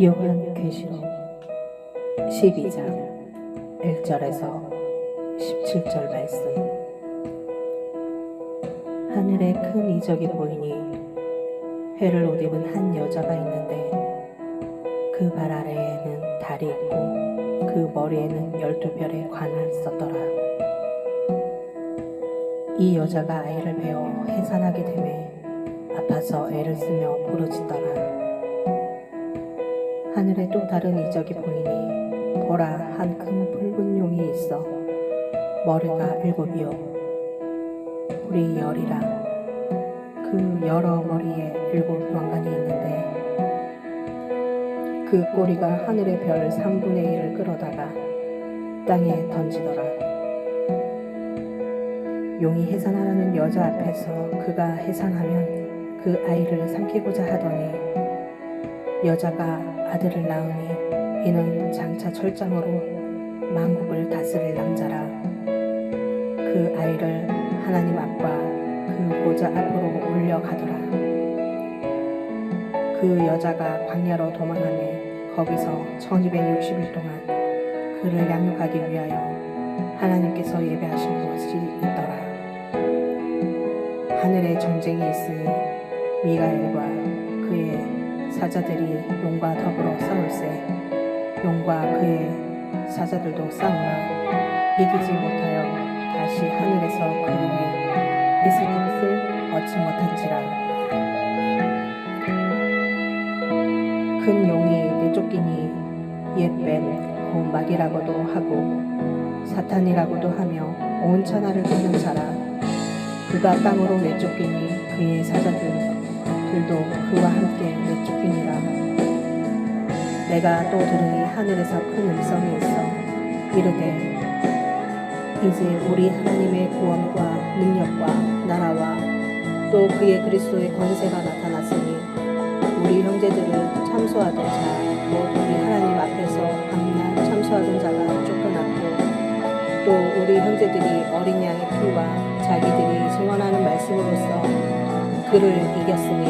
요한 계시록 12장 1절에서 17절 말씀. 하늘에 큰 이적이 보이니 회를 옷 입은 한 여자가 있는데 그 발 아래에는 달이 있고 그 머리에는 열두 별의 관을 썼더라. 이 여자가 아이를 베어 해산하게 되매 아파서 애를 쓰며 부르짖더라 하늘에 또 다른 이적이 보이니 보라 한 큰 붉은 용이 있어 머리가 일곱이요 우리 열이라. 그 여러 머리에 일곱 왕관이 있는데 그 꼬리가 하늘의 별 3분의 1을 끌어다가 땅에 던지더라. 용이 해산하라는 여자 앞에서 그가 해산하면 그 아이를 삼키고자 하더니 여자가 아들을 낳으니 이는 장차 철장으로 만국을 다스릴 남자라. 그 아이를 하나님 앞과 그 보좌 앞으로 올려가더라. 그 여자가 광야로 도망하며 거기서 1260일 동안 그를 양육하기 위하여 하나님께서 예배하신 것이 있더라. 하늘에 전쟁이 있으니 미가엘과 그의 사자들이 용과 더불어 싸울세. 용과 그의 사자들도 싸우나 이기지 못하여 다시 하늘에서 그들이 있을 것을 얻지 못한지라. 큰 용이 내쫓기니 옛뱀 고막이라고도 하고 사탄이라고도 하며 온 천하를 끄는 자라. 그가 땅으로 내쫓기니 그의 사자들 도 그와 함께 내쫓기니라. 내가 또 들으니 하늘에서 큰 음성이 있어. 이르되 이제 우리 하나님의 구원과 능력과 나라와 또 그의 그리스도의 권세가 나타났으니 우리 형제들을 참소하던 자, 곧 우리 하나님 앞에서 밤낮 참소하던 자가 쫓겨났고 또 우리 형제들이 어린 양의 피와 자기들이 증언하는 말씀으로써 그를 이겼으니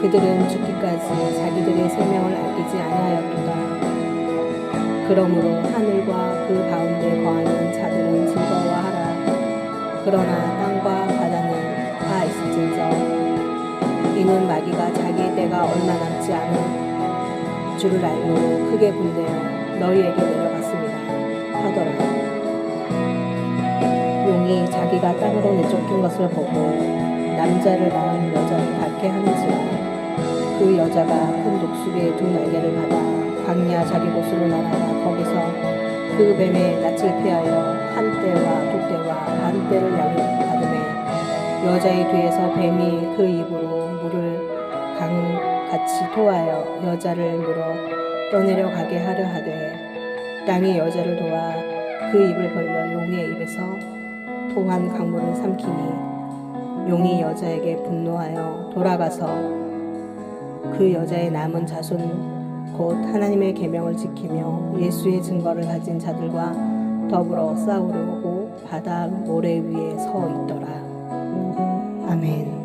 그들은 죽기까지 자기들의 생명을 아끼지 아니하였도다. 그러므로 하늘과 그 가운데 거하는 자들은 즐거워하라. 그러나 땅과 바다는 다 있을진저 이는 마귀가 자기의 때가 얼마 남지 않은 줄을 알고 크게 분대어 너희에게 내려갔습니다 하더라 용이 자기가 땅으로 내쫓긴 것을 보고 남자를 낳은 여자를 받게 하는지라 그 여자가 큰 독수리의 두 날개를 받아 광야 자기 곳으로 날아가 거기서 그 뱀의 낯을 피하여 한 때와 두 때와 반 때를 양육받음에 여자의 뒤에서 뱀이 그 입으로 물을 강같이 토하여 여자를 물어 떠내려 가게 하려 하되 땅이 여자를 도와 그 입을 벌려 용의 입에서 토한 강물을 삼키니 용이 여자에게 분노하여 돌아가서 그 여자의 남은 자손 곧 하나님의 계명을 지키며 예수의 증거를 가진 자들과 더불어 싸우려고 바다 모래 위에 서 있더라. 아멘.